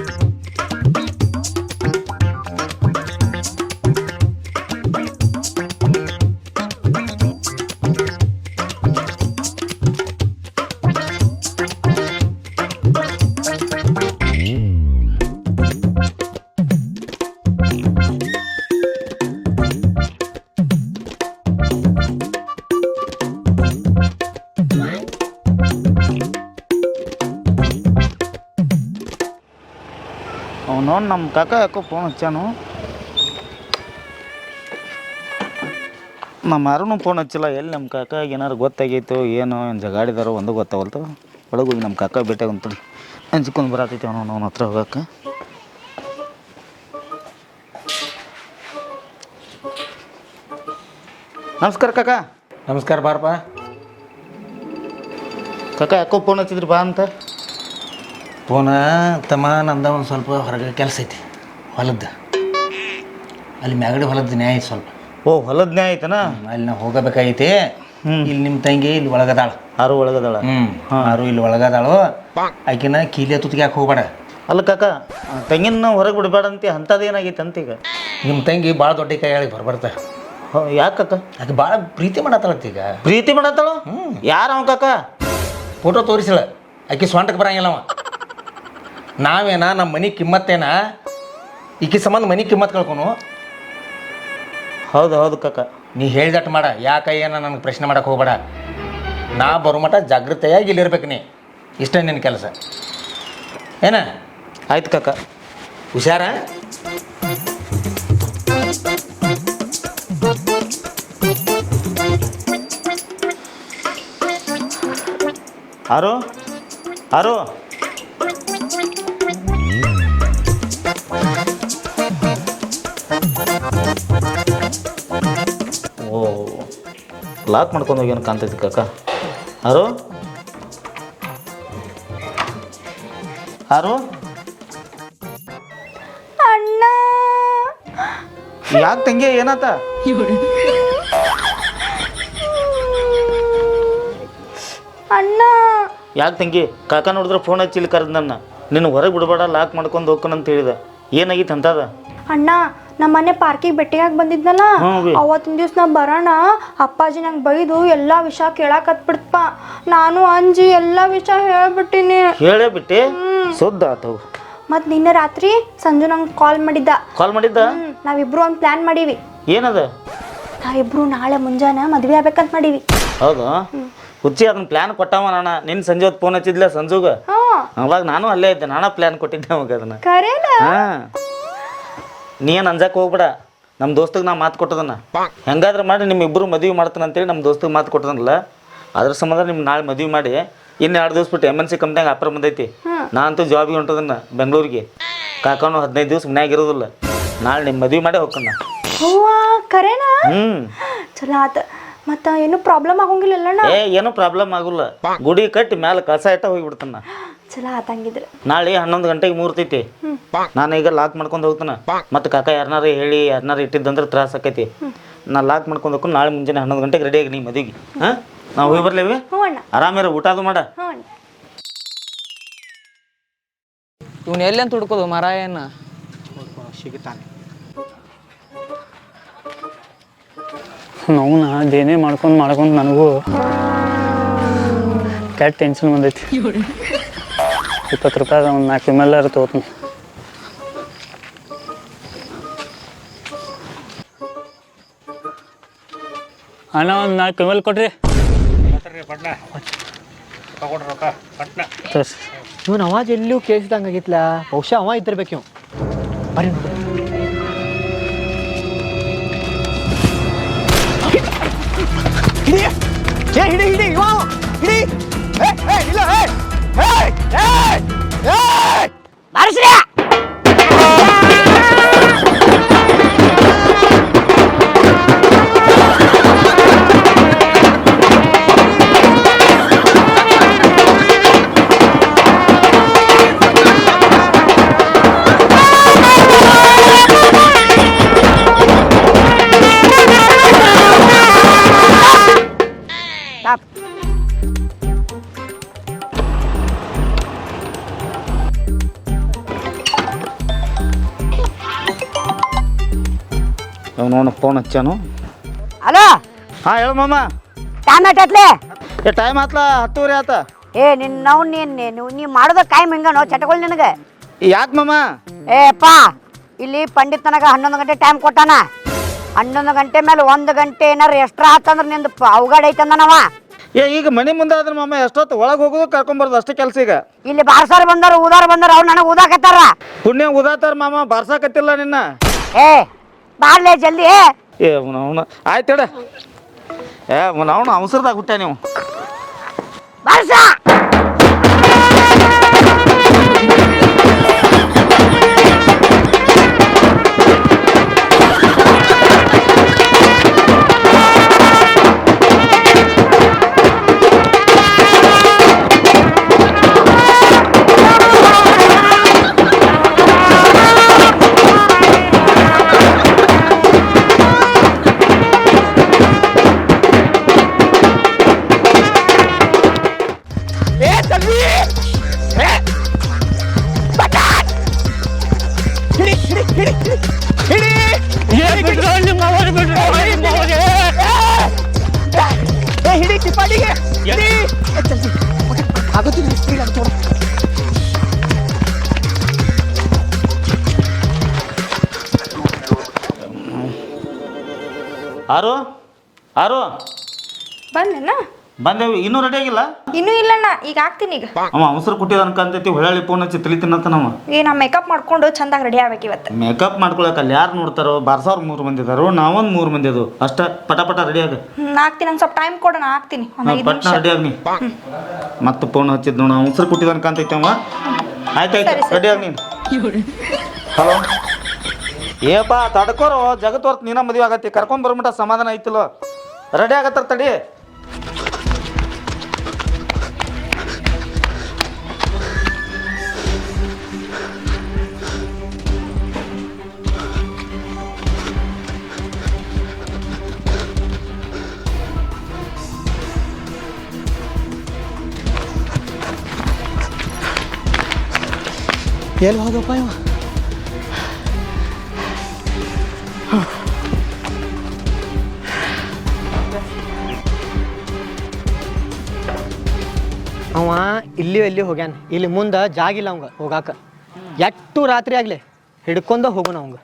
ಅವನು ನಮ್ಮ ಕಾಕ ಯಾಕೋ ಫೋನ್ ಹಚ್ಚಾನು? ನಮ್ಮ ಯಾರೂ ಫೋನ್ ಹಚ್ಚಿಲ್ಲ. ಎಲ್ಲಿ ನಮ್ಮ ಕಾಕ? ಏನಾರು ಗೊತ್ತಾಗೈತು ಏನು ಏನು ಜಗಾಡಿದಾರೋ ಒಂದು ಗೊತ್ತಾಗಲ್ತು ಒಳಗೆ ಹೋಗಿ ನಮ್ಮ ಕಾಕ ಭೇಟಿಯಾಗ ಅಂತೇಳಿ ಹಂಚ್ಕೊಂಡು ಬರತೈತಿ ಅವನು ಅವನ ಹತ್ರ ಹೋಗಕ್ಕೆ. ನಮಸ್ಕಾರ ಕಾಕ. ನಮಸ್ಕಾರ ಬಾರಪ್ಪ. ಕಾಕ ಯಾಕೋ ಫೋನ್ ಹಚ್ಚಿದ್ರಿ ಬಾ ಅಂತ? ಫೋನ ತಮ್ಮ ನಂದ ಒಂದು ಸ್ವಲ್ಪ ಹೊರಗೆ ಕೆಲಸ ಐತಿ ಹೊಲದ್ದು. ಅಲ್ಲಿ ಮ್ಯಾಗಡೆ ಹೊಲದ ನ್ಯಾಯ ಐತಿ ಸ್ವಲ್ಪ. ಓ ಹೊಲದ ನ್ಯಾಯ ಐತನ? ಅಲ್ಲಿ ನಾವು ಹೋಗಬೇಕಾಗೈತಿ. ಹ್ಮ್. ಇಲ್ಲಿ ನಿಮ್ಮ ತಂಗಿ ಇಲ್ಲಿ ಒಳಗದಾಳ. ಆರು ಒಳಗದಾಳ? ಹ್ಞೂ ಆರು ಇಲ್ಲಿ ಒಳಗದಾಳು. ಆಕಿನ ಕೀಲೆ ತುತ್ತಿಗೆ ಯಾಕೆ ಹೋಗ್ಬೇಡ. ಅಲ್ಲ ಕಾಕ ತಂಗಿನ ಹೊರಗೆ ಬಿಡಬೇಡ ಅಂತ ಅಂಥದ್ದು ಏನಾಗೈತೆ ಅಂತ ಈಗ. ನಿಮ್ಮ ತಂಗಿ ಭಾಳ ದೊಡ್ಡ ಕೈ ಹೇಳಿ ಬರ್ಬರ್ತ. ಯಾಕಕ್ಕ ಕಾಕ? ಆಕೆ ಭಾಳ ಪ್ರೀತಿ ಮಾಡತ್ತಳತ್ತ ಈಗ. ಪ್ರೀತಿ ಮಾಡತ್ತಾಳು? ಯಾರು ಅವ ಕಾಕ? ಫೋಟೋ ತೋರಿಸಿಳ ಆಕೆ ಸ್ವಂಟಕ್ಕೆ ಬರಂಗಿಲ್ಲ ಅವ. ನಾವೇನ ನಮ್ಮ ಮನೆ ಕಿಮ್ಮತ್ತೇನ? ಈಕಿ ಸಂಬಂಧ ಮನೆ ಕಿಮ್ಮತ್ ಕಳ್ಕೊನು? ಹೌದು ಹೌದು ಕಕ್ಕ ನೀ ಹೇಳ್ದಟ್ಟು ಮಾಡ ಯಾಕೆ ಏನ ನನಗೆ ಪ್ರಶ್ನೆ ಮಾಡಕ್ಕೆ ಹೋಗ್ಬೇಡ. ನಾ ಬರೋ ಮಟ್ಟ ಜಾಗೃತೆಯಾಗಿ ಇಲ್ಲಿರ್ಬೇಕು ನೀ. ಇಷ್ಟೇ ನಿನ್ನ ಕೆಲಸ. ಏನ? ಆಯ್ತು ಕಕ್ಕ ಹುಷಾರ? ಆರು ಆರು ಓ ಲಾಕ್ ಮಾಡ್ಕೊಂಡು ಹೋಗ್ಯಾನ ಕಾಣ್ತೈತಿ ಕಾಕ. ಅರು ಅರು ಅಣ್ಣ. ಯಾಕೆ ತಂಗಿ ಏನಾತ? ಅಣ್ಣ. ಯಾಕೆ ತಂಗಿ? ಕಾಕ ನೋಡಿದ್ರೆ ಫೋನ್ ಹಚ್ಚಿ ಇಲ್ಲಿ ಕರೆದ್ ನನ್ನ. ನಿನ್ನ ಹೊರಗೆ ಬಿಡಬೇಡ ಲಾಕ್ ಮಾಡ್ಕೊಂಡು ಹೋಗ್ಕನ್ ಅಂತ ಹೇಳಿದ. ಏನಾಗಿತ್ತು ಅಂತದ? ಅಣ್ಣ ನಮ್ಮ ಮನೆ ಪಾರ್ಕಿಗೆ ಭೇಟಿಯಾಗಿ ಬಂದಿದ್ನಲ್ಲ? ಹ್ಞೂ ಬಿ. ಅವತ್ತಿನ ದಿವ್ಸ ನಾ ಬರೋಣ. ಅಪ್ಪಾಜಿ ನಂಗೆ ಬೈದು ಎಲ್ಲ ವಿಷಯ ಕೇಳಾಕತ್ಬಿಡ್ತಪ್ಪ ನಾನು ಅಂಜಿ ಎಲ್ಲ ವಿಷಯ ಹೇಳ್ಬಿಟ್ಟಿನಿ. ಹೇಳೇ ಬಿಟ್ಟಿ ಸುದ್ದ ಆತವು ಮತ್ತು ನಿನ್ನೆ ರಾತ್ರಿ ಸಂಜು ನಂಗೆ ಕಾಲ್ ಮಾಡಿದ್ದ. ಕಾಲ್ ಮಾಡಿದ್ದ? ಹ್ಮ್, ನಾವಿಬ್ರು ಒಂದು ಪ್ಲ್ಯಾನ್ ಮಾಡೀವಿ. ಏನದ? ನಾವಿಬ್ರು ನಾಳೆ ಮುಂಜಾನೆ ಮದ್ವೆ ಆಗ್ಬೇಕಂತ ಮಾಡೀವಿ. ಹೌದು? ಹುಚ್ಚಿ ಅದನ್ನ ಪ್ಲಾನ್ ಕೊಟ್ಟವ ನಾನ. ನಿನ್ ಸಂಜೆ ಹೊತ್ತು ಫೋನ್ ಹಚ್ಚಿದ್ಲ ಸಂಜುಗ? ಅವಾಗ ನಾನು ಅಲ್ಲೇ ಇದ್ದೆ. ನಾನ ಪ್ಲಾನ್ ಕೊಟ್ಟಿದ್ದೆ ಅವಾಗ ಅದನ್ನ. ಕರೇನ? ಹಾ. ನೀ ಏನು ಅಂಜಕ್ಕೆ ಹೋಗ್ಬೇಡ. ನಮ್ಮ ದೋಸ್ತಗೆ ನಾ ಮಾತು ಕೊಟ್ಟದನ್ನ. ಹೆಂಗಾದ್ರೆ ಮಾಡಿ ನಿಮ್ಮ ಇಬ್ಬರು ಮದುವೆ ಮಾಡ್ತಾನೆ ಅಂತೇಳಿ ನಮ್ಮ ದೋಸ್ತಿಗೆ ಮಾತು ಕೊಟ್ಟದನಲ್ಲ? ಅದ್ರ ಸಂಬಂಧ ನಿಮ್ಗೆ ನಾಳೆ ಮದುವೆ ಮಾಡಿ ಇನ್ನು ಎರಡು ದಿವಸ ಬಿಟ್ಟು ಎಂ ಎನ್ ಸಿ ಕಂಪ್ನ್ಯಾಗ ಆಫರ್ ಬಂದೈತಿ. ನಾ ಅಂತೂ ಜಾಬಿಗೆ ಹೊಂಟದನ್ನ ಬೆಂಗಳೂರಿಗೆ. ಕಾಕನು ಹದಿನೈದು ದಿವ್ಸ ಮನ್ಯಾಗ ಇರೋದಿಲ್ಲ. ನಾಳೆ ನಿಮ್ಮ ಮದುವೆ ಮಾಡಿ ಹೋಗ್ಕಣ್ಣ ಹ್ಞೂ ಚಲೋ ಆತ. ಮತ್ತು ಏನು ಪ್ರಾಬ್ಲಮ್ ಆಗೋಂಗಿಲ್ಲಣ್ಣ ಏ ಏನು ಪ್ರಾಬ್ಲಮ್ ಆಗುಲ್ಲ. ಗುಡಿ ಕಟ್ಟಿ ಮ್ಯಾಲೆ ಕಸ ಇಟ್ಟ ಹೋಗಿಬಿಡ್ತಾನ. ಚಲೋ ಆತಂಗಿದ್ರೆ ನಾಳೆ ಹನ್ನೊಂದು ಗಂಟೆಗೆ ಮೂರ್ತೈತಿ ನಾನು ಈಗ ಲಾಕ್ ಮಾಡ್ಕೊಂಡು ಹೋಗ್ತಾನ. ಮತ್ತೆ ಕಾಕ ಯಾರನಾರ ಹೇಳಿ ಯಾರನಾರ ಇಟ್ಟಿದ್ದಂದ್ರೆ ತ್ರಾಸ ಆಕೈತಿ. ನಾ ಲಾಕ್ ಮಾಡ್ಕೊಂಡು ಹೋಗ್ಕೊಂಡು ನಾಳೆ ಮುಂಜಾನೆ ಹನ್ನೊಂದು ಗಂಟೆಗೆ ರೆಡಿ ಆಗಿ ನೀ ಮದುವೆಗೆ ಹಾಂ? ನಾವು ಹೋಗಿ ಬರ್ಲೇವಿ? ಆರಾಮಿರ ಊಟ ಅದು ಮಾಡ. ಇವನ್ ಅಣ್ಣ ಹುಡ್ಕೋದು ಮರ ಏನ ಮರಾಯನ್ನ ನೋವನ್ನ ಅದೇನೇ ಮಾಡ್ಕೊಂಡು ಮಾಡ್ಕೊಂಡು ನನಗೂ ಕೆಟ್ಟ ಟೆನ್ಷನ್ ಬಂದೈತಿ. ಇಪ್ಪತ್ತು ರೂಪಾಯಿ ಒಂದು ನಾಲ್ಕು ಎಂ ಎಲ್ ಆರು ತೊಗೋತೀನಿ. ಅಣ್ಣ ಒಂದು ನಾಲ್ಕು ಎಂ ಎಲ್ ಕೊಡ್ರಿ. ಇವನ್ ಅವಾಜ್ ಎಲ್ಲೂ ಕೇಳಿಸಿದಂಗ ಆಗಿತ್ಲ ಬಹುಶಃ ಅವ ಇದ್ದಿರ್ಬೇಕು ಇವ್ ಬರ್ರಿ ಹಿಡಿ ಹಿಡಿ ಇವ ಅವ. ಹಿಡಿ ಏ ಏ ಇಲ್ಲ ಏ ಏ ಏ ಏ ನೋಡ ಫೋನ್ ಹಚ್ಚಾನು. ಹಲೋ? ಹಾ ಹೇಳು ಮಾಮ. ಟೈಮ್ ಎಟ್ಟತ್ಲೆ ಏ ಟೈಮ್ ಆತ್ಲ? ಹತ್ತುವರೆ ಆತ. ಏ ನಿನ್ ನಾವು ನೀನ್ ನೀವು ನೀ ಮಾಡೋದ ಕಾಯ್ ಹಿಂಗನೋ ಚಟಗಳು ನಿನಗೆ? ಯಾಕೆ ಮಾಮ? ಏ ಅಪ್ಪ ಇಲ್ಲಿ ಪಂಡಿತ್ ನನಗ ಹನ್ನೊಂದು ಗಂಟೆ ಟೈಮ್ ಕೊಟ್ಟಾನ. ಹನ್ನೊಂದು ಗಂಟೆ ಮೇಲೆ ಒಂದು ಗಂಟೆ ಏನಾರು ಎಕ್ಸ್ಟ್ರಾ ಆತಂದ್ರೆ ನಿಂದು ಅವಘಡ ಐತಂದನವ ಏ ಈಗ ಮನೆ ಮುಂದೆ ಆದ್ರೆ ಮಾಮ ಎಷ್ಟೊತ್ತು ಒಳಗೆ ಹೋಗೋದು ಕರ್ಕೊಂಬರೋದು ಅಷ್ಟೇ ಕೆಲಸ ಈಗ. ಇಲ್ಲಿ ಬಾರ್ಸಾರ ಬಂದಾರ ಊದಾರ ಬಂದಾರ ಅವ್ರು ನನಗೆ ಊದಾಕತ್ತಾರ. ಪುಣ್ಯ ಉದಾತಾರ ಮಾಮ ಬಾರ್ಸಾಕತ್ತಿಲ್ಲ ನಿನ್ನ. ಏ ಬಾರ್ಲೆ ಜಲ್ದಿ ಏ ಅವನು ಆಯ್ತು ಹೇಳ. ಏ ಅವನು ಅವಸರದಾಗ ಹುಟ್ಟ ನೀವು? ಬಾರ್ಸ. ಆಗುತ್ತಿಲ್ಲ ಸ್ಪೀಡ್ ಅಂತ ಆರು ಆರು ಬಂದೇವಿ ಇನ್ನೂ ರೆಡಿ ಆಗಿಲ್ಲ? ಇನ್ನೂ ಇಲ್ಲಣ್ಣ ಈಗ ಆಗ್ತೀನಿ ಈಗ. ಅವ ಅವಸರ ಕುಟ್ಟಿದ ಅನ್ಕಂತೈತಿ ಹೊಳ್ಳಿ ಫೋನ್ ಹಚ್ಚಿ ತಲಿ ತಿನ್ನತ್ತ ನಮ್ಮ ಏ ನಾ ಮೇಕಪ್ ಮಾಡ್ಕೊಂಡು ಚಂದಾಗಿ ರೆಡಿ ಆಗ್ಬೇಕು ಇವತ್ತು. ಮೇಕಪ್ ಮಾಡ್ಕೊಳಕ್ ಅಲ್ಲಿ ಯಾರು ನೋಡ್ತಾರೋ ಬಾರ್ಸಾವ್ರ ಮೂರು ಮಂದಿ ಇದಾರೋ ನಾವೊಂದು ಮೂರು ಮಂದಿ ಅದು ಅಷ್ಟ ಪಟ ಪಟ ರೆಡಿ ಆಗ. ನಾ ಆಗ್ತೀನಿ ನಂಗೆ ಸ್ವಲ್ಪ ಟೈಮ್ ಕೊಡೋಣ ಆಗ್ತೀನಿ ಒಂದು ಐದು ಪಟ್ನ ನಿಮಿಷ. ರೆಡಿ ಆಗ್ನಿ. ಮತ್ತೆ ಫೋನ್ ಹಚ್ಚಿದ್ ನೋಡ ಅವಸರ ಕುಟ್ಟಿದ ಅನ್ಕಂತೈತಿ ಅವ. ಆಯ್ತಾಯ್ತು. ರೆಡಿ ಆಗ್ನಿ ನೀನು. ಹಲೋ ಏಪಾ ತಡ್ಕೋರೋ ಜಗತ್ ಹೊರ್ತು ನೀನ ಮದುವೆ ಆಗತ್ತೆ. ಕರ್ಕೊಂಡ್ ಬರ್ಬಿಟ್ಟ ಸಮಾಧಾನ ಐತಿಲ್ಲ. ರೆಡಿ ಆಗತ್ತಾರ ತಡಿ. ಎಲ್ಲಿ ಹೋದಪ್ಪ ಇವ? ಅವ ಇಲ್ಲಿ ಎಲ್ಲಿ ಹೋಗ್ಯಾನ. ಇಲ್ಲಿ ಮುಂದೆ ಜಾಗಿಲ್ಲ ಅವಂಗ ಹೋಗಾಕ. ಎಟ್ಟು ರಾತ್ರಿ ಆಗ್ಲಿ ಹಿಡ್ಕೊಂಡ ಹೋಗೋಣ ಅವಂಗ.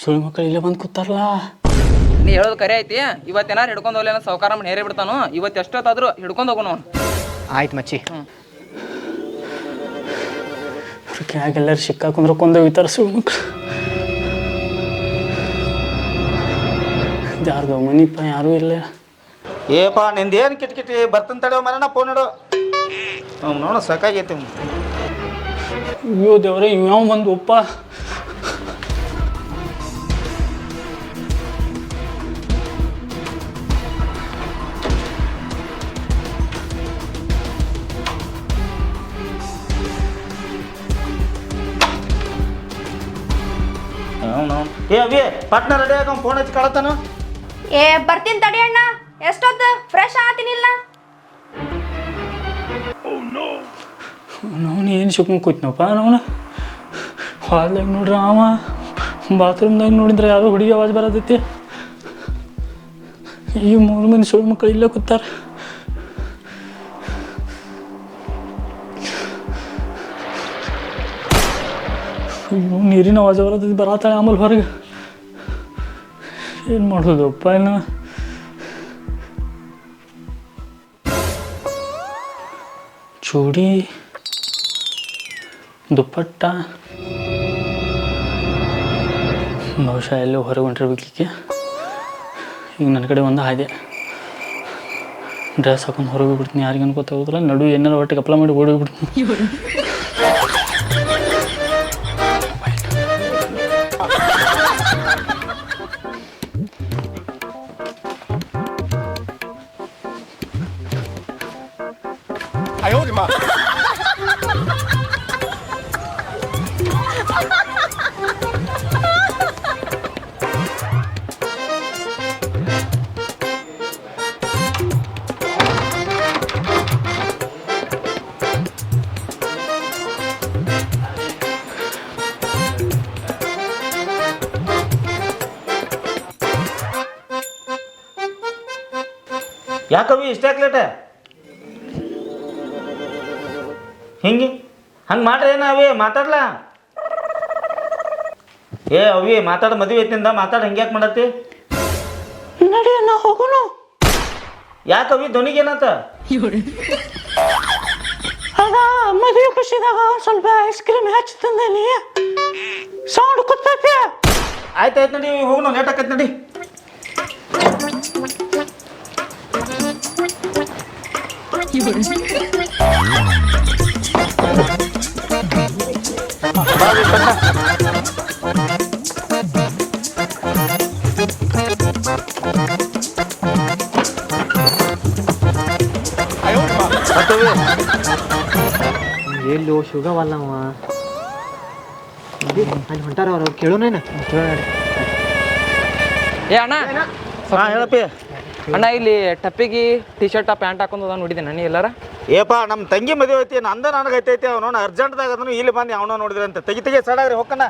ಸುಳ್ಳು ಮಕ್ಕಳು ಇಲ್ಲೇ ಬಂದು ಕೂತಾರಲ್ಲ? ನೀ ಹೇಳೋದು ಕರೆ ಐತಿ. ಇವತ್ತೇನಾರು ಹಿಡ್ಕೊಂಡು ಹೋಗ್ಲಿ ಅನ್ನೋ ಸಾವುಕಾರ ಮನೆ ಹೇರಿ ಬಿಡ್ತಾನು. ಇವತ್ತು ಎಷ್ಟೊತ್ತಾದ್ರೂ ಹಿಡ್ಕೊಂಡು ಹೋಗೋಣ ಅವ್ನು. ಆಯ್ತು ಮಚ್ಚಿ. ಹ್ಞೂ ಎಲ್ಲರೂ ಸಿಕ್ಕಾಕೊಂಡ್ರೆ ಕೊಂದು ವಿತರಿಸು ಯಾರ್ದು ಮನಿಪ್ಪ ಯಾರೂ ಇಲ್ಲ. ಏಪಾ ನಿಂದೇನು ಕಿಟ್ ಕಿಟಿ ಬರ್ತನ್ ತಡೆಯೋ ಮರಣ ಫೋನ್ ಇಡು. ಅವ್ನು ನೋಡ ಸಾಕಾಗೈತಿ. ಅಯ್ಯೋ ದೇವ್ರೆ ಇವ್ಯಾವ ಬಂದು ಒಪ್ಪ ಏ ಅವಿ ಪಟ್ನ ರೆಡಿ ಆಗ ಫೋನ್ ಹಚ್ಚಿ ಕಳತಾನ ಏ ಬರ್ತೀನಿ ತಡಿ ಅಣ್ಣ. ಎಷ್ಟೊತ್ತು? ಫ್ರೆಶ್ ಆತೀನಿಲ್ಲ. ನಾವು ಏನು ಸುಕ್ಕೊಂಡು ಕೂತ್ನಪ್ಪ? ನಾವು ಹಾಲ್ದಾಗ ನೋಡ್ರಿ ಅವ? ಬಾತ್ರೂಮ್ದಾಗ ನೋಡಿದ್ರೆ ಯಾರೋ ಹುಡುಗಿ ಆವಾಜ್ ಬರತೈತಿ. ಈ ಮೂರು ಮಂದಿ ಸುಳ್ಳು ಮಕ್ಕಳು ಇಲ್ಲೇ ಕೂತಾರ. ಅಯ್ಯೋ ನೀರಿನ ಆವಾಜ್ ಬರತೈತಿ ಬರತ್ತಾಳೆ ಆಮೇಲೆ ಹೊರಗೆ. ಏನು ಮಾಡೋದಪ್ಪ ಇನ್ನು ಚೂಡಿ, ದುಪ್ಪಟ್ಟ, ಬಹುಶಃ ಎಲ್ಲೋ ಹೊರಗೆ ಹೊಂಟಿರ್ಬೇಕಿಕ್ಕೆ. ಈಗ ನನ್ನ ಕಡೆ ಒಂದು ಹಾಯ್ದೆ ಡ್ರೆಸ್ ಹಾಕೊಂಡು ಹೊರಗೆ ಹೋಗ್ಬಿಡ್ತೀನಿ. ಯಾರಿಗೇನು ಗೊತ್ತಾಗೋದಿಲ್ಲ. ನಡು ಏನಾರು ಒಟ್ಟಿಗೆ ಅಪ್ಲೈ ಮಾಡಿ ಓಡೋಗ್ಬಿಡ್ತೀನಿ. ಯಾಕವಿ ಇಷ್ಟೇ ಲೇಟ ಹಿಂಗೆ? ಹಂಗೆ ಮಾಡ್ರಿ ಏನ ಅವಿ? ಮಾತಾಡ್ಲಾ? ಏ ಅವಿ ಮಾತಾಡ ಮದುವೆ ಐತಿಂದ ಮಾತಾಡ ಹಂಗೆ ಯಾಕೆ ಮಾಡತ್ತಿ? ನಡಿ ನಾ ಹೋಗೋನು. ಯಾಕವಿ ಧ್ವನಿಗೆ ಏನಂತ? ಅದ ಮದುವೆ ಖುಷಿದಾಗ ಸ್ವಲ್ಪ ಐಸ್ ಕ್ರೀಮ್ ಹಚ್ಚಿ ತಂದೇನಿ. ಸೌಂಡ್ ಕೂತೈತಿ ಆಯ್ತು ಆಯ್ತು ನಡಿ ಹೋಗೋಣ ಲೇಟ್ ಆಕೈತಿ ನಡಿ. ಎಲ್ಲೋ ಶುಗವಲ್ಲ ಅವ ಅಲ್ಲಿ ಹೊಂಟಾರ ಅವ್ರು ಕೇಳೋನೇನ ಏ ಅಣ್ಣ ಹಾಂ ಹೇಳಪ್ಪಿ ಅಣ್ಣ ಇಲ್ಲಿ ಟಪ್ಪಿಗೆ ಟಿ ಶರ್ಟ್ ಪ್ಯಾಂಟ್ ಹಾಕೊಂಡು ಅದ ನೋಡಿದೆ ನಾನು ಎಲ್ಲಾರ? ಏಪ ನಮ್ಮ ತಂಗಿ ಮದುವೆ ಐತಿ ನಂದ ನನಗೆ ಐತೈತಿ ಅವನು ಅರ್ಜೆಂಟ್ದಾಗ ಅದನ್ನು ಇಲ್ಲಿ ಬಂದು ಅವನ ನೋಡಿದ್ರಂತೆ ತೆಗಿ ತೆಗಿ ಸಡಾಗ್ರಿ ಹೊಕ್ಕನ